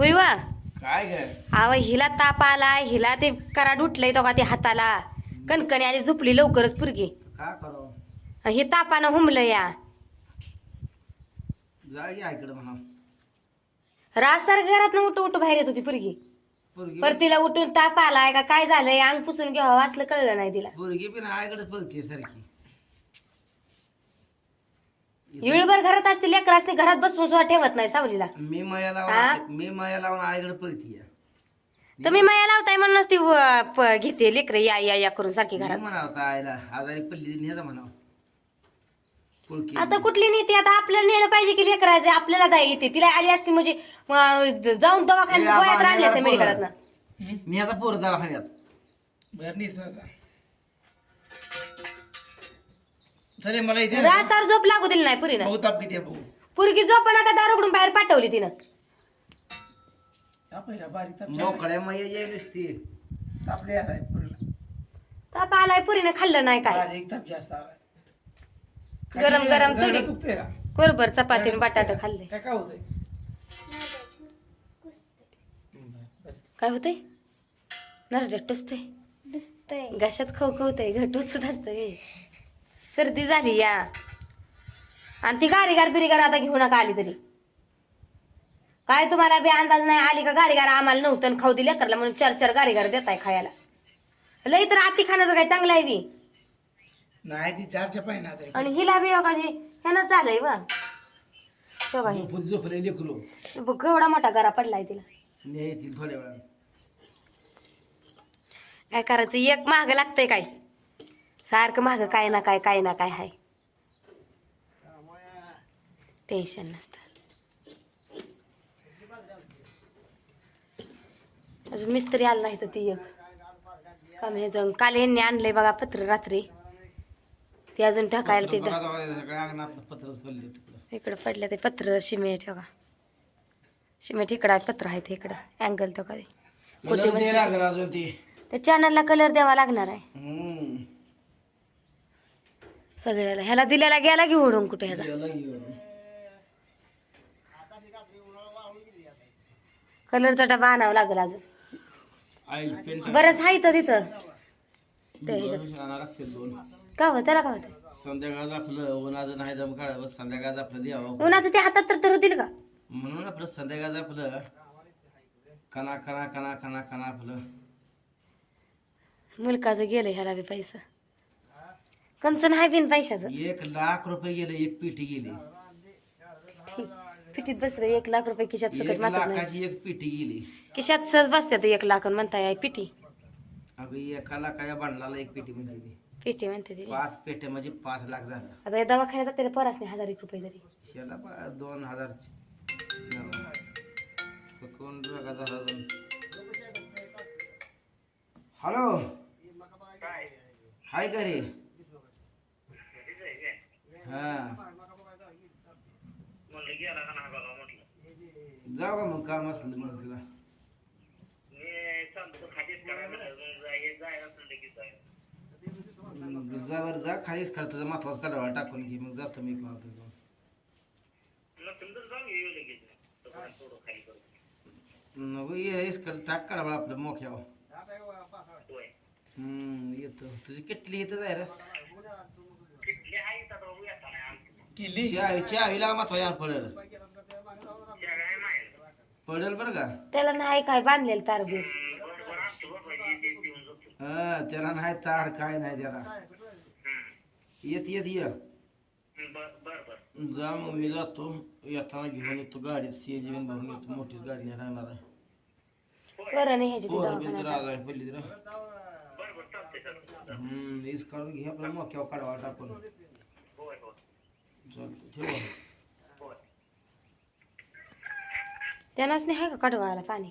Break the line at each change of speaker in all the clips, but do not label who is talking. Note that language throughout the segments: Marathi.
होय वा.
काय ग?
अव हिला ताप आलाय हिला ते कराड उठलंय तो का ते हाताला. कणकणी आली झोपली लवकरच पुरगी.
का करावं?
हे तापानं हुमलं या.
जा आईकडे म्हणा.
घरात उठ उठ बाहेर येत होती पुरगी.
पोरगी?
पर तिला उठून ताप आलाय का काय झालंय? अंग पुसून घ्यावं असलं कळलं नाही तिला.
पोरगी पण आईकडे पळते सारखी.
इळभर घरात असते लेकर असते घरात बसून सुद्धा ठेवत नाही सावलीला.
मी माया
हा?
लावून मी माया लावून आईकडे पळती
तुम्ही माया लावताय म्हणूनच ती व- प- घेते लेकर या या या करून सारखी
मी
घरात.
म्हणावं आता आईला आजारी पडली न्यायचा म्हणावं. पुळकी.
आता कुठली नीती? आता आपल्याला नेलं पाहिजे की लेकराचे आपल्याला दाय येते. तिला आली असती म्हणजे अं, जाऊन दवाखान्यात गोळ्यात राहिल्या असत्या
नेला
मेडिकलात
पोरं. मी आता पोर चले मला इथे
झोप लागू दिली नाही पुरीनं.
भाऊ ताप किती आहे
पुरगी झोप पण आता दार उघडून बाहेर पाठवली तिनं.
मोकळ्या नुसती.
ताप आलाय पुरीनं खाल्लं नाही काय. गरम गरम थोडी. बरोबर चपातीने बटाटा खाल्ले.
काय काय होतंय?
काय होतंय? टोचतंय. घशात खवखवतंय घ टोचत असतंय. सर्दी झाली या. आणि ती गारीगार बिरीगार आता घेऊ नका आली तरी. काय तुम्हाला बी अंदाज नाही आली का गारीगार आम्हाला नव्हतं खाऊ दिल्या करला म्हणून चार चार गारीगार देताय खायला. लई तर आती खाण्याचं काय चांगलं आहे बी.
नाही ती चारच्या पाहिजे
आणि हिला बी जी ह्यानं झालंय वा बघा हे.
झोपले लेकरू.
केवढा मोठा गरा पडलाय तिला. काय करायचं? एक महाग लागतंय काय? सारखं महाग काय ना काय काय ना काय हाय. टेन्शन नसतं. अजून मिस्त्री आला नाही तर ती एक. काम हे जाऊन काल यांनी आणलंय बघा पत्र रात्री. ते अजून टाकायला ते
बघा जाऊ दे, सगळ्या अंगणात पत्रच पडले तिकडं.
इकडं पडलं ते पत्र सिमेंट बघा सिमेंट इकडं आहे पत्र आहे ते इकडं. अँगल तो कधी. त्या चॅनलला कलर द्यावा लागणार आहे. सगळ्याला. ह्याला दिल्याला गेला की उडून कुठे ह्याचा?
याला घेऊन.
कलरचा डबा आणावा लागेल अजून. बरंच आहे तर तिथं. ते ह्याच्यात. का हो? त्याला का होतं?
संध्याकाळचं आपलं उन्हाचं नाही दम काढावं संध्याकाळचं आपलं द्यावं.
उन्हाचं ते हातात तर तर होतील का?
म्हणून आपलं संध्याकाळचं आपलं कणा कणा कणा कणा कणा आपलं.
मुलकाचं गेलं ह्याला बी पैसा. कंचन आहे बिन पैशाचं.
एक लाख रुपये गेले एक पेटी गेली.
ठीक. पिटीत बसलं एक लाख रुपये खिशात सकट
एक
मागत नाही.
लाखाची एक पेटी गेली.
खिशात सहज बसतात एक लाख आणि म्हणताय आहे पिटी
अगं एका लाखाच्या बांडलाला एक पेटी म्हणते ती.
पिटी म्हणते ती.
पाच पेटे म्हणजे पाच लाख झालं.
आता या दवाखान्यात जाते परास नाही हजार एक रुपये तरी.
शेला बा दोन हजार कोण दोघा झाला दोन हॅलो. हाय का रे? हा. जाऊ का मग काम असलं मग तुला. जावर जा खालीच काढ तुझा महत्त्वाचा काढावा टाकून घे. मग जातो मी आता. नको येस कर. टाक काढा आपलं मोक्यावर हम्म येतो. तुझी किटली येतच आहे रे.
किल्ली
चावी चावीला पडेल। पडेल बरं का?
त्याला नाही काय बांधलेलं तारबीर
हा त्याला नाही तार काय नाही त्याला. येत येत ये. जा मग मी जातो. येताना घेऊन येतो गाडीत सीएनजी भरून येतो. मोठीच गाडी नाही लागणार आहे.
बरं नाही ह्याची
पोरं बिन जरा आजारी पडली तर हम्म घे मोक्यावर काढावा टाकून.
त्यांनाच नाही का कडवायला पाणी?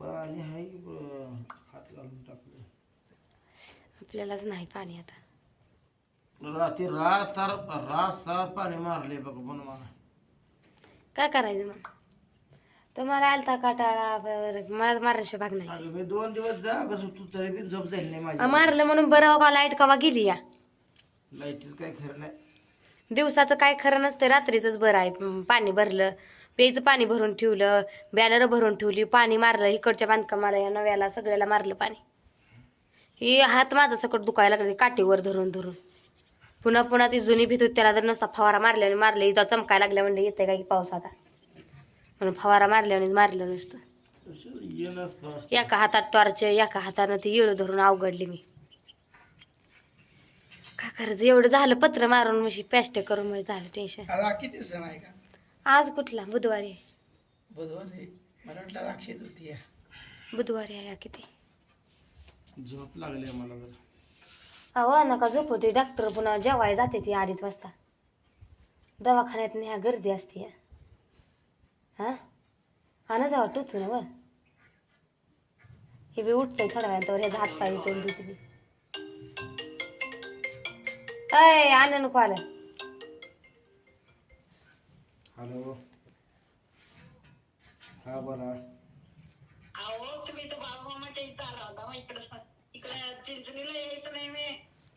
पाणी आहे की बरं, हात घालून टाकलं.
आपल्यालाच नाही पाणी आता.
रात्री रात तार रात तार पाणी मारले बघ पण मला.
काय करायचं मग? तुम्हाला आलता काटाळा बरं, मला मारायची भाग नाही.
अगं मी दोन दिवस जा कसं तू तरी बी झोप जाईल नाही
आ,
माझी.
मारलं म्हणून बरं हो का? लाइट कवा गेली या?
लाईटीच काय खरं नाही.
दिवसाचं काय खरं नसतं रात्रीचंच बरं आहे. पाणी भरलं प्यायचं पाणी भरून ठेवलं बॅनर भरून ठेवली पाणी मारलं इकडच्या बांधकामाला या नव्याला सगळ्याला मारलं पाणी. ही हात माझा सकट दुखायला लागले काठीवर धरून धरून. पुन्हा पुन्हा ती जुनी भीत होती त्याला जर नसता फवारा मारल्याने मारलं इथं चमकायला लागल्या म्हणजे येते काय की पाऊस आता? म्हणून फवारा मारल्याने मारलं नसतं. एका हातात टॉर्च एका हातानं ती येळू धरून अवघडली मी. काय करायचं? एवढं झालं पत्र मारून म्हशी पॅस्ट करून म्हणजे झालं टेन्शन
आता किती सण आहे का?
आज कुठला? बुधवारी. आहे.
बुधवारी मला वाटलं अक्षय तृतीया
बुधवारी आहे हा किती
झोप लागली मला तर
अहो नका झोपवते डॉक्टर पुन्हा जेवाय जाते ती अडीच वाजता. दवाखान्यात ह्या गर्दी असते हा हा? ना जावा टोचू ना व हे बी उठतंय थोड्या वेळात ह्याचा हात पाय तोंड देते मी. अय आण नको आलं.
हॅलो. हा बोला.
अहो तुम्ही तर बाळूमामाच्या इथं आला होता मग इकडं इकडे चिंचणीला यायचं नाही मी.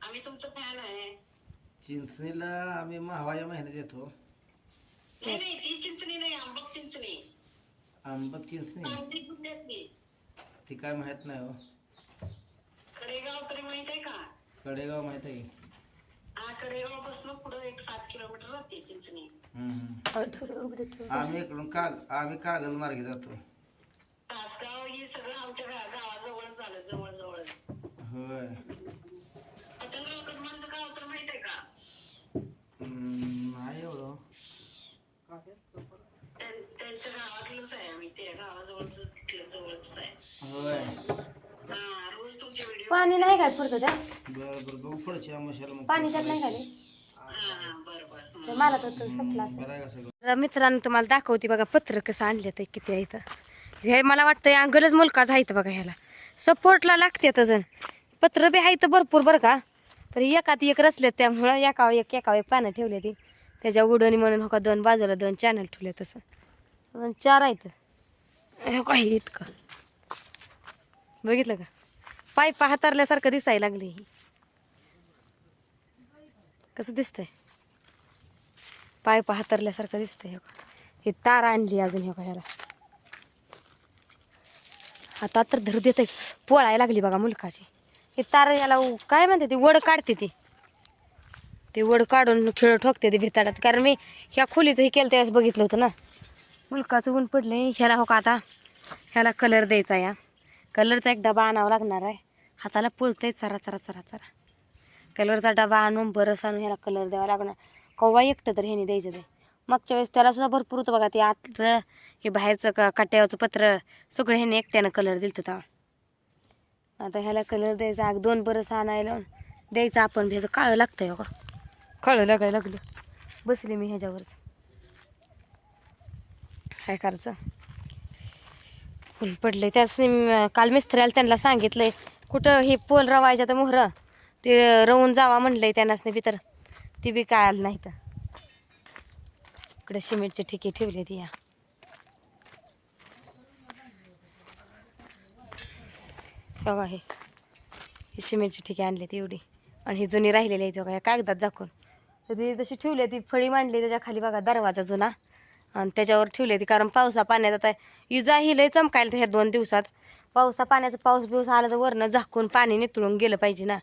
आम्ही तुमचं फॅन आहे.
चिंचणीला आम्ही महावाया महिन्यात येतो.
नाही नाही ती चिंचणी नाही आंबट चिंचणी.
आंबट चिंचणी?
सांगली जिल्ह्यातली
ती काय माहीत नाही हो.
कडेगाव तरी माहीत आहे का?
कडेगाव माहीत आहे. की?
पुढे एक सात किलोमीटर राहते चिंचणी.
आम्ही इकडून काग आम्ही कागल मार्गे जातो.
तासगाव हे सगळं आमच्या गा- गावाजवळच झालं जवळ जवळ
होय
गाव तर माहीत आहे का?
हम्म, नाही एवढं.
त्यां- त्यांच्या गावातलंच आहे आम्ही त्या गावाजवळच जवळच आहे.
होय.
हा रोज तुमचे व्हिडिओ
पाणी नाही काय पुरतं त्या
बरं बरं गहू पुढच्या आमुशाला मग
पाणी त्यात नाही खाली
हा हा बरं बरं.
तर मला तर तो संपला असेल
बरं आहे का सगळं?
तर मित्रांनो तुम्हाला दाखवते बघा पत्र कसं आणलं ते किती आहे इथं. हे मला वाटतं अंगलच मुलकाच आहे बघा ह्याला. सपोर्टला लागते अजून पत्र बी आहे तर भरपूर बरं का. तर एकात एक रचले त्यामुळं एकावर एक एकावर एक पानं ठेवले ती. त्याच्या उडणी म्हणून हो का दोन बाजूला दोन चॅनल ठेवले तसं. अजून चार आहेत. हे काही इतकं? बघितलं का? पायपा हातारल्यासारखं दिसायला लागले ही. कसं दिसतंय? पाय हातरल्यासारखं दिसतंय हे ही तार आणली अजून हे ह्याला. आता तर धरू देत पोळायला लागली बघा मुलकाची. हे तार याला उ- काय म्हणते ती? वड काढते ती. ते वड काढून खेळ ठोकते ते भिताडात. कारण मी ह्या खोलीचं हे केलं त्यावेळेस बघितलं होतं ना. मुलकाचं ऊन पडले ह्याला हो का आता? ह्याला कलर द्यायचा या. कलरचा एक डबा आणावा लागणार आहे. हाताला पुळतंय चरा चरा चरा चरा. कलरचा डबा आणून बरंच आणून ह्याला कलर द्यावा लागणार. कव्वा एकटं तर ह्याने द्यायचं ते. मागच्या वेळेस त्याला सुद्धा भरपूर होतं बघा ते आतलं हे बाहेरचं क कट्ट्यावरचं पत्र सगळं ह्याने एकट्यानं कलर दिलं तेव्हा. आता ह्याला कलर द्यायचा आग दोन बरंच आणायला द्यायचं आपण ह्याचं काळं लागतंय हो काळं लागायला लागलं. बसले मी ह्याच्यावरच. काय करायचं? ऊन पडले त्याच काल मिस्त्री आलं त्यांना सांगितलंय कुठं हे पोल रवायच्या तर मोहर. ते रवून जावा म्हणलंय त्यांनाच नाही तर. ती बी काय आलं नाही तर. इकडे सिमेंटचे ठिके ठेवले ती या. बघा हे. ही सिमेंटची ठिके आणली ती एवढी. आणि ही जुनी राहिलेली आहे ती बघा या कागदात झाकून. तर ती तशी ठेवली ती फळी मांडली त्याच्याखाली बघा दरवाजा जुना. आणि त्याच्यावर ठेवली ती कारण पावसा पाण्यात आता इजा ही लय चमकायला ह्या दोन दिवसात. पावसा पाण्याचा पाऊस बिऊस आला तर वरनं झाकून पाणी नितळून गेलं पाहिजे ना.